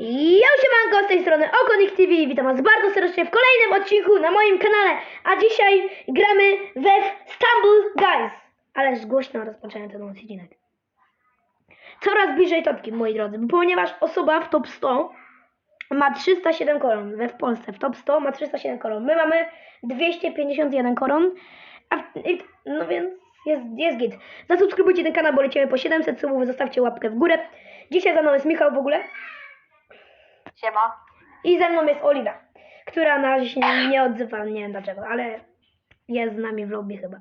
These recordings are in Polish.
Ja siemanko, z tej strony Okonik TV, witam was bardzo serdecznie w kolejnym odcinku na moim kanale, a dzisiaj gramy we Stumble Guys. Ależ głośno rozpocząłem ten odcinek. Coraz bliżej topki, moi drodzy, ponieważ osoba w top 100 ma 307 koron, we w Polsce w top 100 ma 307 koron, my mamy 251 koron, a w, no więc jest, jest git. Zasubskrybujcie ten kanał, bo lecimy po 700 subów, zostawcie łapkę w górę. Dzisiaj za mną jest Michał w ogóle. Siema. I ze mną jest Oliwia, która na razie się nie, odzywa, nie wiem dlaczego, ale jest z nami w lobby chyba.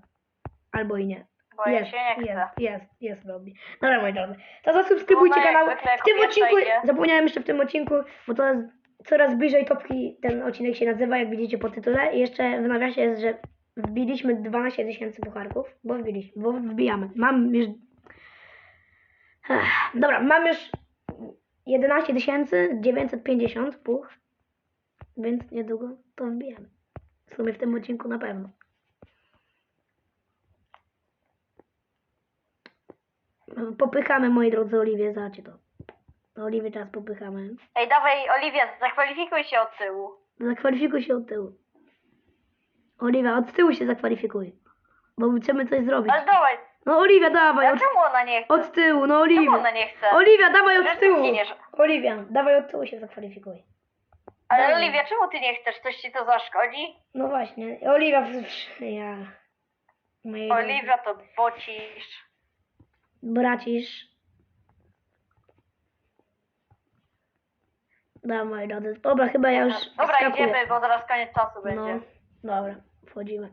Albo i nie. Bo ja jest, się nie chcę. jest, jest, jest w lobby. Dobra moi drodzy, to zasubskrybujcie jak kanał. zwykle W tym odcinku, idzie. zapomniałem jeszcze w tym odcinku, bo to jest coraz bliżej topki ten odcinek się nazywa, jak widzicie po tytule. I jeszcze w nawiasie jest, że wbiliśmy 12 tysięcy pucharków, bo wbiliśmy, bo wbijamy. Mam już... Ech, Dobra, mam już 11 950 puch, więc niedługo to wbijamy. W sumie w tym odcinku na pewno. Popychamy, moi drodzy, Oliwię, zobaczcie to. Oliwię teraz popychamy. Ej, dawaj, Oliwia, zakwalifikuj się od tyłu. Zakwalifikuj się od tyłu. Oliwia, od tyłu się zakwalifikuj. Bo chcemy coś zrobić. Ale dawaj, No Oliwia, dawaj, a od, czemu ona nie chce? od tyłu, no Czemu Oliwia. ona nie chce? Oliwia, dawaj od ty tyłu. zginiesz. Oliwia, dawaj od tyłu się zakwalifikuj. Ale dawaj. Oliwia, czemu ty nie chcesz? Coś ci to zaszkodzi? No właśnie, Oliwia, pff, ja. Mojej Oliwia to bocisz. bracisz. Dobra, moi drodzy. Dobra, chyba ja już Dobra, skakuję. idziemy, bo zaraz koniec czasu No, będzie. dobra, wchodzimy.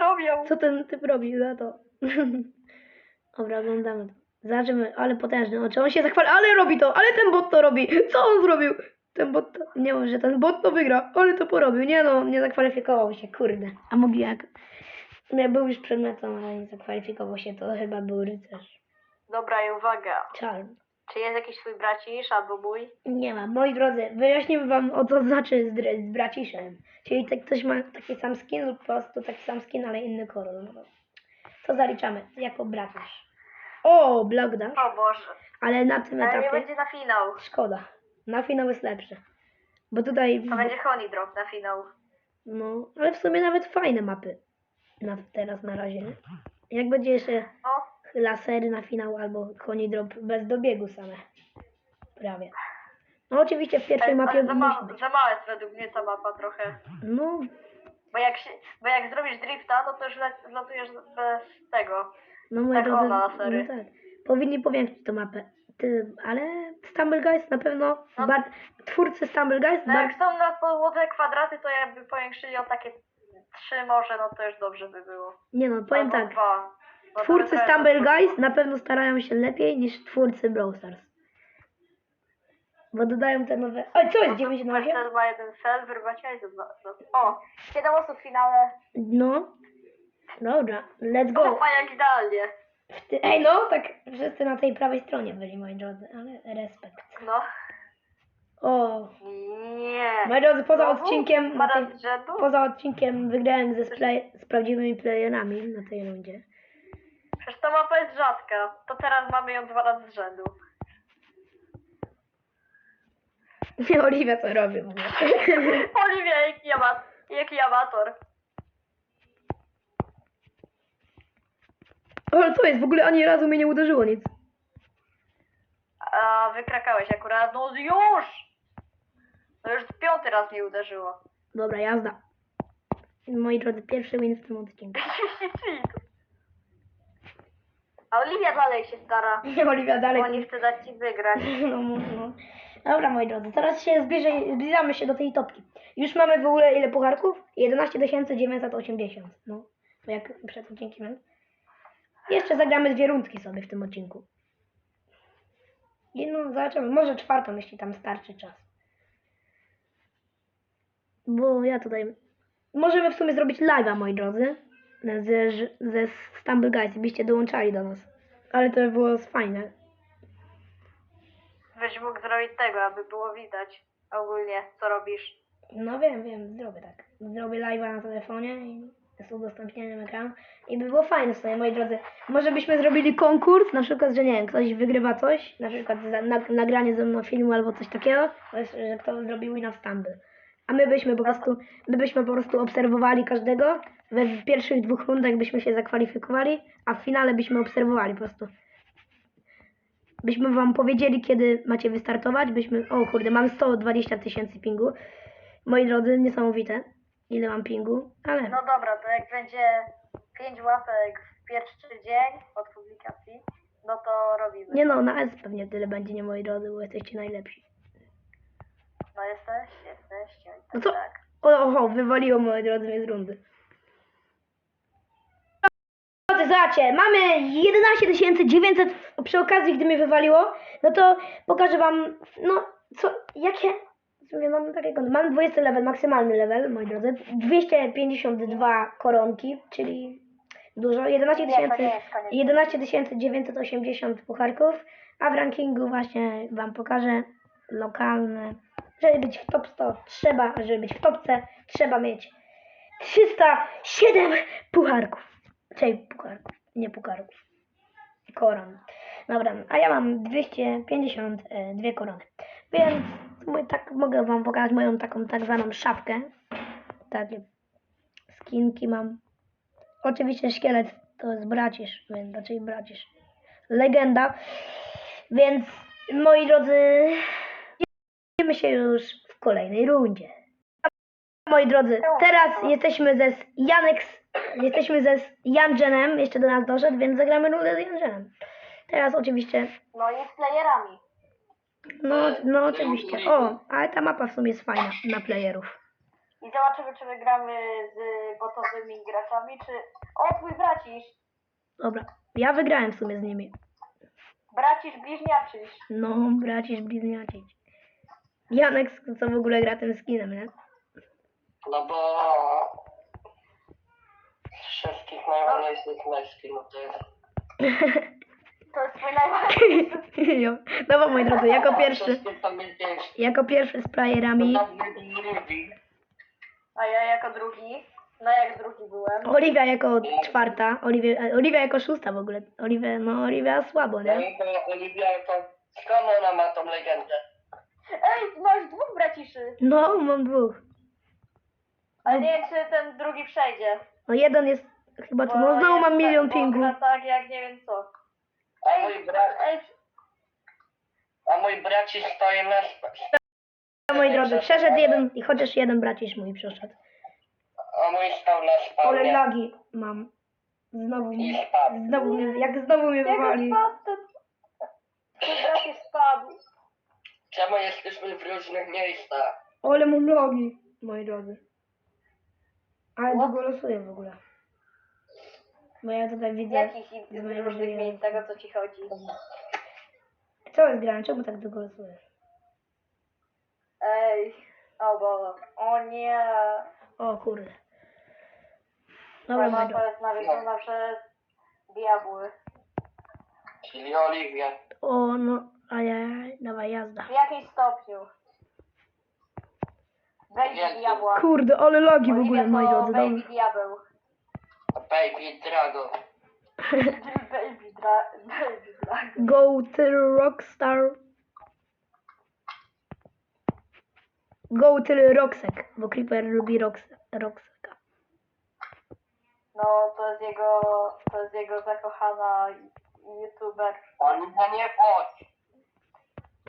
Robią? Co ten typ robi za to? Dobra, oglądamy to. Zobaczymy, ale potężny. O, czy on się zachwali? Ale robi to! Ale ten bot to robi! Co on zrobił? Ten bot to... Nie może, ten bot to wygra. Ale to porobił. Nie no, nie zakwalifikował się, kurde. A mogli jak... Nie, był już przed mecą, ale nie zakwalifikował się. To chyba był rycerz. Dobra, i uwaga. Czarny. Czy jest jakiś twój bracisz albo mój? Nie ma. Moi drodzy, wyjaśnimy wam o co znaczy z, z braciszem. Czyli tak ktoś ma taki sam skin lub po prostu taki sam skin, ale inny kolor. No, to zaliczamy jako bracisz. O, block dash. O Boże. Ale na tym Ale nie etapie będzie na finał. szkoda. Na finał jest lepszy. Bo tutaj, To będzie honey drop na finał. no, ale w sumie nawet fajne mapy. Na, teraz na razie, nie? Jak będzie jeszcze No, lasery na finał albo koni drop bez dobiegu same. Prawie. No oczywiście w pierwszej mapie ale za, ma, musi być. za mała jest według mnie ta mapa trochę. No, Bo jak, się, bo jak zrobisz drifta, no to już le- latujesz bez tego. no moi Tak, drodzy, ona, no sorry. tak. Powinni powiększyć tę mapę. Ty, ale Stumble Guys na pewno, No. bar, twórcy Stumble Guys, No bar, jak są na podłodze kwadraty, to jakby powiększyli o takie trzy może, no to już dobrze by było. nie no, powiem Albo tak, Dwa. Twórcy Stumble Guys na pewno starają się lepiej niż twórcy Brawl Stars. Bo dodają te nowe... Oj, co jest? 98? Supercell ma jeden dwa. no. O, 7 osób w finale. No. Dobra, let's go. Jak idealnie. Ej, no, tak wszyscy na tej prawej stronie byli, moi drodzy, ale respekt. No. O, Nie. moi drodzy, poza Znowu? odcinkiem, tej, poza odcinkiem wygrałem ze z prawdziwymi playerami na tej rundzie. Przecież ta mapa jest rzadka. To teraz mamy ją dwa razy z rzędu. Nie, Oliwia co robi ogóle. Oliwia, jaki, ama jaki amator. Ale co jest? W ogóle ani razu mnie nie uderzyło nic. A wykrakałeś akurat. No już! No już piąty raz mnie uderzyło. Dobra, jazda. Moi drodzy, pierwszy win w tym odcinku. A Oliwia dalej się stara. Oliwia dalej. Bo nie chce dać ci wygrać. No, no, no. Dobra, moi drodzy, teraz się zbliżej, zbliżamy się do tej topki. Już mamy w ogóle ile pucharków? 11 980. No, bo jak przed odcinkiem. Jeszcze zagramy dwie rundki sobie w tym odcinku. I no, zobaczymy. Może czwartą, jeśli tam starczy czas. Bo ja tutaj... Możemy w sumie zrobić live'a, moi drodzy. Ze, ze Stumble Guys, byście dołączali do nas. Ale to by było fajne. Byś mógł zrobić tego, aby było widać ogólnie, co robisz. No wiem, wiem, zrobię tak. Zrobię live'a na telefonie i z udostępnianiem ekranu i by było fajne w sumie, moi drodzy. Może byśmy zrobili konkurs, na przykład, że nie wiem, ktoś wygrywa coś, na przykład za, na, nagranie ze mną filmu albo coś takiego, że kto zrobił Win of Stumble. A my byśmy po prostu, my byśmy po prostu obserwowali każdego, we w pierwszych dwóch rundach byśmy się zakwalifikowali, a w finale byśmy obserwowali po prostu. Byśmy wam powiedzieli, kiedy macie wystartować, byśmy, o kurde, mam 120 tysięcy pingu. Moi drodzy, niesamowite, ile mam pingu, ale No dobra, to jak będzie 5 łapek w pierwszy dzień od publikacji, no to robimy. nie no, na S pewnie tyle będzie, nie moi drodzy, bo jesteście najlepsi. No jesteś, jesteś. oj, No tak, to- tak. O, oho, wywaliło moi drodzy mnie z rundy. Drodzy, Zobaczcie, mamy 11 900 przy okazji, gdy mnie wywaliło, no to pokażę wam, no, co, jakie, mówię, mam takiego, mam 20 level, maksymalny level, moi drodzy, 252 koronki, czyli dużo, 11 Nie, to nie tysięcy, jest koniec. 11 980 pucharków, a w rankingu właśnie wam pokażę lokalne, żeby być w top 100 trzeba, żeby być w topce trzeba mieć 307 pucharków. Czyli pucharków, nie pucharków. Koron. Dobra, a ja mam 252 korony. Więc tak mogę wam pokazać moją taką tak zwaną szapkę. Takie skinki mam. Oczywiście szkielet to jest bracisz, więc raczej bracisz. Legenda. Więc moi drodzy, widzimy się już w kolejnej rundzie. Moi drodzy, teraz jesteśmy ze Janek, jesteśmy ze Jangenem, jeszcze do nas doszedł, więc zagramy rundę z Jangenem. Teraz oczywiście, No i z playerami. no, no oczywiście. O, ale ta mapa w sumie jest fajna na playerów. I zobaczymy, czy wygramy z botowymi graczami, czy... O, twój bracisz! Dobra, ja wygrałem w sumie z nimi. Bracisz, bliźniaczysz. No, bracisz bliźniaczyć. Janek, co w ogóle gra tym skinem, nie? No bo z wszystkich najładniejszych męskich, no to jest... To jest twój najważniejszy. Jo. Dobra, moi drodzy, jako pierwszy, jako pierwszy z playerami. A ja jako drugi. No jak drugi byłem. Oliwia jako czwarta, Oliwia, e, Oliwia jako szósta w ogóle. Oliwia, no Oliwia słabo, No nie? i to Oliwia to... Skąd ona ma tą legendę? Ej, masz dwóch braciszy. No, mam dwóch. Ale nie wiem, czy ten drugi przejdzie. No jeden jest chyba tu, Bo no znowu jest mam milion tak, pingu. tak jak nie wiem co. A Ej, mój brat... ej, A mój bracisz stoi na... sp- Moi drodzy, przeszedł jeden i chociaż jeden bracisz mój przeszedł. A mój stał na Ale spawnie lagi mam. Znowu, i mnie- spadł. znowu mnie, jak znowu mnie jak wywali. spadł, to... Bracisz spadł. Czemu jesteśmy w różnych miejscach? Ale mam logi, moi drodzy. Ale długo losuję w ogóle. Bo ja tutaj widzę... Jakich z innych mojego różnych życia. miejsc, tego co ci chodzi. Co jest grane? Czemu tak długo losuję? Ej, o bo, o nie. O kurde. Ta Dobra, moi drodzy. mapa jest nawiedzona przez diabły. Czyli Oliwia. O, no, ajaj, dawaj jazda. W jakim stopniu? Baby diabła. Kurde, ale logi w ogóle, moi to drodzy. baby Dobra. diabeł. Baby Drago. baby dra... Baby dragon. Go to Rockstar. Go to Roxek, bo Creeper lubi Rox Roxeka. No, to jest jego, to jest jego zakochana youtuber. Oliwia nie chodź.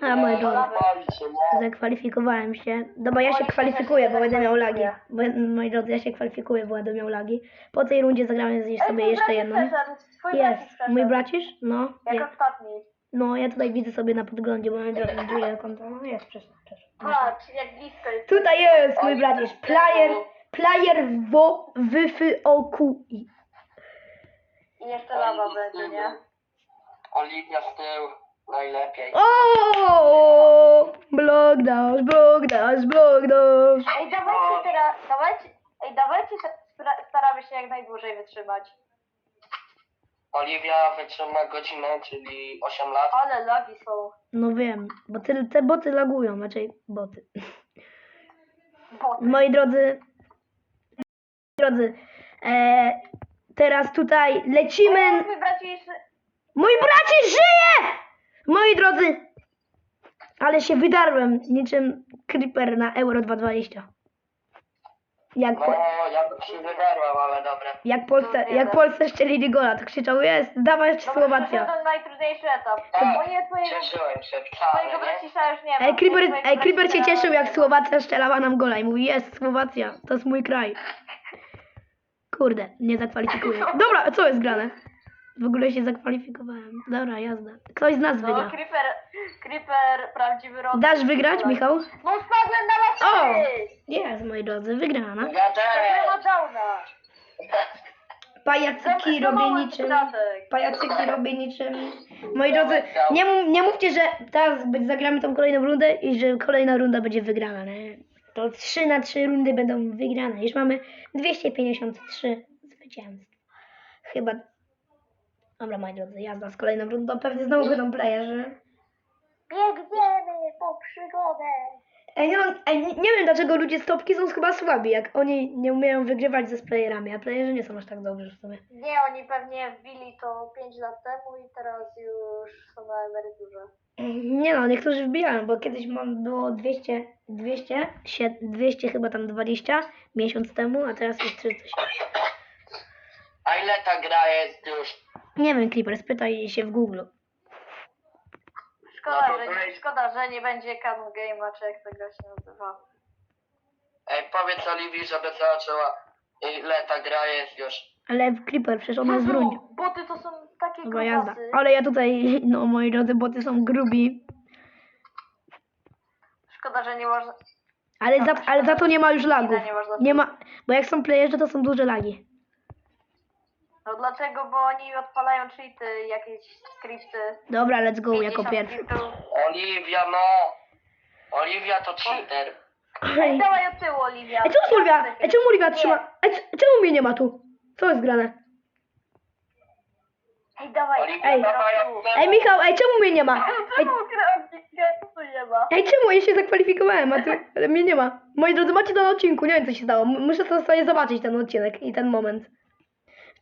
A się, nie? zakwalifikowałem się. Dobra, ja się kwalifikuję, bo będę miał lagi. Bo, moi drodzy, ja się kwalifikuję, bo będę miał lagi. Po tej rundzie zagramy z- sobie jeszcze jedną. Jest, mój bracisz? No, Jak jest. ostatni. No, ja tutaj widzę sobie na podglądzie, bo mam dru- drugie konto. No jest, przeszedł. Patrz, jak blisko jest. Tutaj jest mój bracisz. Player, player wo, wyfy, oku i. I jeszcze lawa będzie, nie? Oliwia z tyłu. Najlepiej. O! Blok dasz, blok dasz, blok dasz. Ej, dawajcie teraz, dawajcie, ej, dawajcie, spra- staramy się jak najdłużej wytrzymać. Oliwia wytrzyma godzinę, czyli 8 lat. Ale lagi są. No wiem, bo ty, te boty lagują, raczej boty. Boty. Moi drodzy, moi drodzy, E, teraz tutaj lecimy. Mój bracisz... Mój bracie żyje! Moi drodzy, ale się wydarłem niczym creeper na Euro 220. Jak, No, po, ja bym się wydarłam, ale dobra. jak, Polsce, jak Polsce szczelili gola, to krzyczał jest, dawaj Słowacja. Przeszedłem najtrudniejszy etap. Tak, Moje twojego, cieszyłem się twojego wcale, nie? bracisza już nie ma. Ej, Creeper, Twojego ej, Creeper się bracisza cieszył jak. Słowacja strzelała nam gola i mówi jest Słowacja, to jest mój kraj. Kurde, nie zakwalifikuję. Dobra, co jest grane? W ogóle się zakwalifikowałem. Dobra, jazda. Ktoś z nas No, wygra. Creeper, Creeper, prawdziwy rodzaj. Dasz wygrać, Michał? No spadłem na O! lasy! Jest, moi drodzy, wygrana. Ja też. Downa. Pajacyki robię niczym. Pajacyki robię niczym. Moi drodzy, nie, mów- nie mówcie, że teraz zagramy tą kolejną rundę i że kolejna runda będzie wygrana, nie? To 3 na 3 rundy będą wygrane. Już mamy 253 zwycięstw. Chyba. Dobra, moi drodzy, jazda z kolejną rundą. Pewnie znowu będą playerzy. Biegniemy po przygodę. Ej, nie, mam- ej, nie, nie wiem dlaczego ludzie z topki są chyba słabi, jak oni nie umieją wygrywać ze playerami, a playerzy nie są aż tak dobrzy w sumie. Nie, oni pewnie wbili to 5 lat temu i teraz już są na emeryturze. Nie no, niektórzy wbijają, bo kiedyś mam było 200, 200, sie- 200 chyba tam 20 miesiąc temu, a teraz jest 300. A ile ta gra jest już? Nie wiem, Clipper, spytaj się w Google. Szkoda, No że, szkoda, że nie będzie Canon Game'a, czy jak gra się nazywa. Ej, powiedz Oliwii, żeby zobaczyła ile ta gra jest już. Ale Clipper, przecież ona jest w rundzie. Jezu, boty to są takie Dobra, jazda. grubasy. Ale ja tutaj, no moi drodzy, boty są grubi. Szkoda, że nie można... Ale za, ale za to nie ma już lagów. Nie ma, bo jak są playerzy, to są duże lagi. No dlaczego? Bo oni odpalają cheaty, jakieś skrypty. Dobra, let's go jako 50 pierwszy. Oliwia, no. Oliwia to cheater. Ej, Dawaj od tyłu, Oliwia. Ej, co Oliwia? Ej, czemu Oliwia trzyma? Ej, c- czemu mnie nie ma tu? Co jest grane? Ej, dawaj. Oliwia, Ej. dawaj od tyłu. Ej, Michał, ej, czemu mnie nie ma? Ej, Czemu kreatyw nie ma? Ej, czemu? Ja się zakwalifikowałem, a tu, ale mnie nie ma. Moi drodzy, macie to na odcinku, nie wiem co się stało. M- Muszę to sobie zobaczyć ten odcinek i ten moment.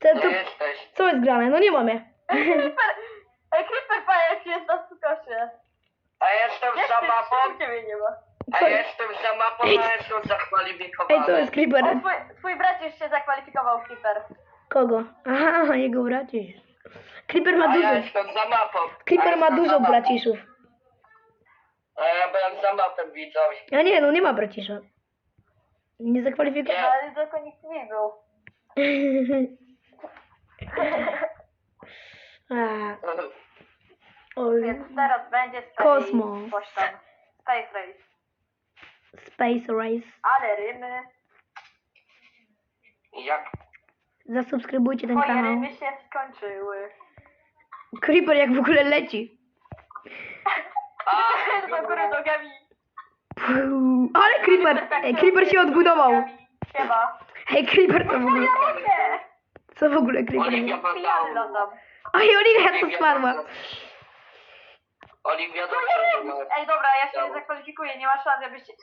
Te, to, Gdzie jesteś? co jest grane? No nie mam je. Ej, Creeper, ej, Creeper pajek jest na sukosie. A jestem Jak za ty, mapą? czemu ciebie nie ma? A Co- jestem za mapą, Ej, a jestem zakwalifikowany. Ej, co jest Creeper? O, twój, twój brat już się zakwalifikował, Creeper. Kogo? Aha, jego bracisz. Creeper ma A ja dużo. jestem za mapą. A Creeper ma jestem za dużo mapą. braciszów. A ja byłem za mapą, widzowie. A nie, no nie ma bracisza. Nie zakwalifikował. No, ale tylko nikt nie był. A, oj. Więc teraz będzie space... Kosmos. Coś tam. Space Race. Space Race. Ale rymy... Jak? Zasubskrybujcie ten Twoje kanał. rymy się skończyły. Creeper jak w ogóle leci. A, Do góry nogami. Puu. Ale Creeper! Ej, Creeper się odbudował. Siema. Hej, Creeper to w ogóle... Co w ogóle Creeper Oliwia latam. Oj, Oliwia to Oliwia spadła. Oliwia No wiem. ma. Ej, dobra, ja się nie zakwalifikuję, nie ma szans, żebyście...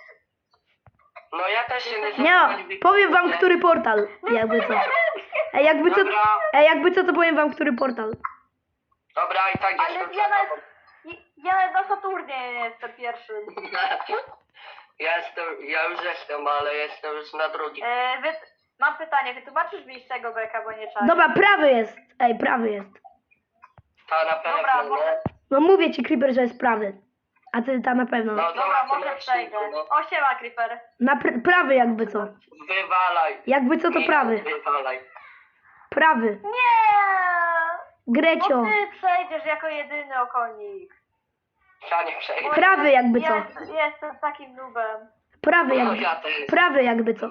No ja też się nie Nie no, powiem wam, który portal. Jakby co. Ej, jakby co, Dobra. ej, jakby co, to powiem wam, który portal. Dobra, i tak Ale jestem ja za na, tobą. ja nawet na Saturnie jestem pierwszy. Ja jestem, ja już jestem, ale jestem już na drugim. E, wy, mam pytanie, wytłumaczysz mi z czego beka, bo nie czaję. Dobra, prawy jest. Ej, prawy jest. Ta na pewno, Dobra, może, No mówię ci, Creeper, że jest prawy. A ty ta na pewno. No dobra, może przejdę. szybko, no. O, siema, Creeper. Na pr- prawy jakby co. Wywalaj. Jakby co, to Nie, prawy. Wywalaj. Prawy. Nie! Grecio. Bo ty przejdziesz jako jedyny okonik. Ja nie przejdę. Prawy jakby co. Jest, jestem takim nubem. Prawy No jakby. ja też. Prawy jakby co.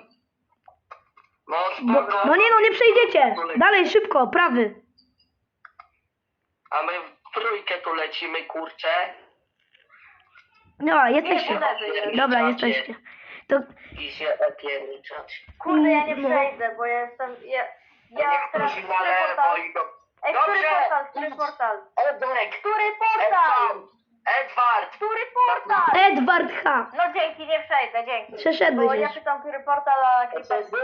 No Bo, spoko. no nie no, nie przejdziecie. Dalej, szybko, prawy. A my w trójkę tu lecimy, kurczę. No, jesteście. Lewy. Dobra, jesteście. To I się opierniczać. Kurde, ja nie No. przejdę, bo ja jestem... Ja, ja Niech teraz... ktoś Który lewo portal? i do... Ej, który Dobrze. portal? Który portal? Edek. Który portal? Edward. Który portal? Edward H. No dzięki, nie przejdę, dzięki. Przeszedłeś Bo ja już. pytam, który portal, a To co jesteś?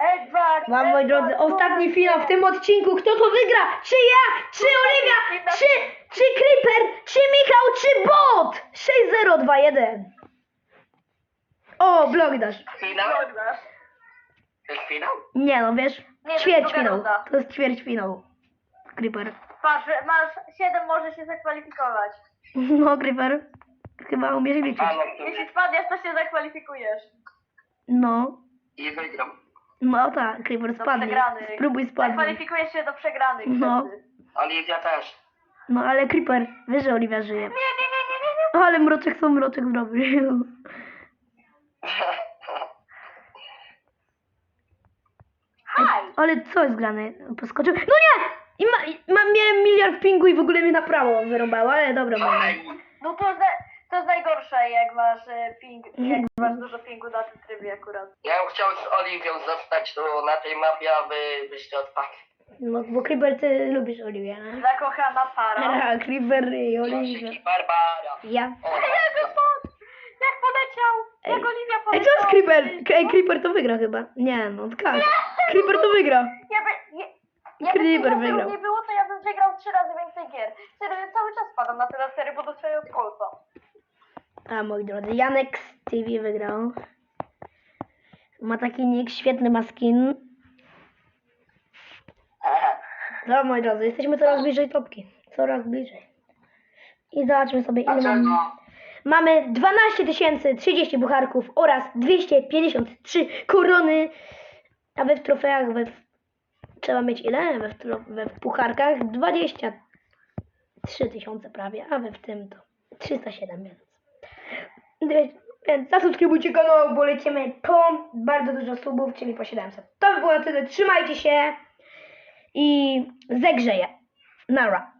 Edward! Mam, moi Edward, drodzy, ostatni finał w tym odcinku. Kto to wygra? Czy ja? Czy Oliwia? Czy, czy Creeper? Czy Michał? Czy Bot? 6-0-2-1. O, blok dasz. Finał? To jest finał? Nie no, wiesz, Nie, to ćwierć druga finał. runda. To jest ćwierć finał. Creeper. Patrz, masz 7, możesz się zakwalifikować. No, Creeper. Chyba umiesz liczyć. A, no to Jeśli spadniesz, to się zakwalifikujesz. No. I wygram. No tak, Creeper Do spadnie. przegranych. Spróbuj spadnąć. Zakwalifikujesz się do przegranych No. wtedy. Oliwia też. No ale Creeper, wiesz, że Oliwia żyje. Nie, nie, nie, nie, nie, nie. Ale mroczek co mroczek zrobił. Haj! Ale co jest grane? Poskoczył. No nie! I ma, i ma, miałem miliard pingu i w ogóle mnie na prawo wyrąbało, ale dobra, mamy. No to to jest najgorsze, jak masz e, ping, Mhm. jak masz dużo pingu na tym trybie akurat. Ja bym chciał z Oliwią zostać tu na tej mapie, a wy byście odpadli. No bo Creeper, ty lubisz Oliwię, nie? Zakochana para. A, Creeper i Oliwia. Barbara. Ja. O, Jak spadł! Jak poleciał! Jak Oliwia Ej, co jest Creeper? Ej, Creeper to wygra chyba. Nie, no tak. Creeper to wygra. Ja by, ja Creeper by wygrał. nie było, to ja bym wygrał trzy razy więcej gier. Serio, ja cały czas spadam na te lasery, bo dostaję od kolca. A moi drodzy, Janek z TV wygrał. Ma taki nick, świetny ma skin. No moi drodzy, jesteśmy coraz bliżej topki. Coraz bliżej. I zobaczmy sobie ile mamy. Mamy 12 tysięcy 30 bucharków oraz 253 korony. A we w trofeach we w... trzeba mieć ile? We we pucharkach 23 tysiące prawie, a we w tym to 307 więc. Więc zasubskrybujcie kanał, bo lecimy po bardzo dużo subów, czyli po 700. To by było tyle. Trzymajcie się i zegrzeję. Nara.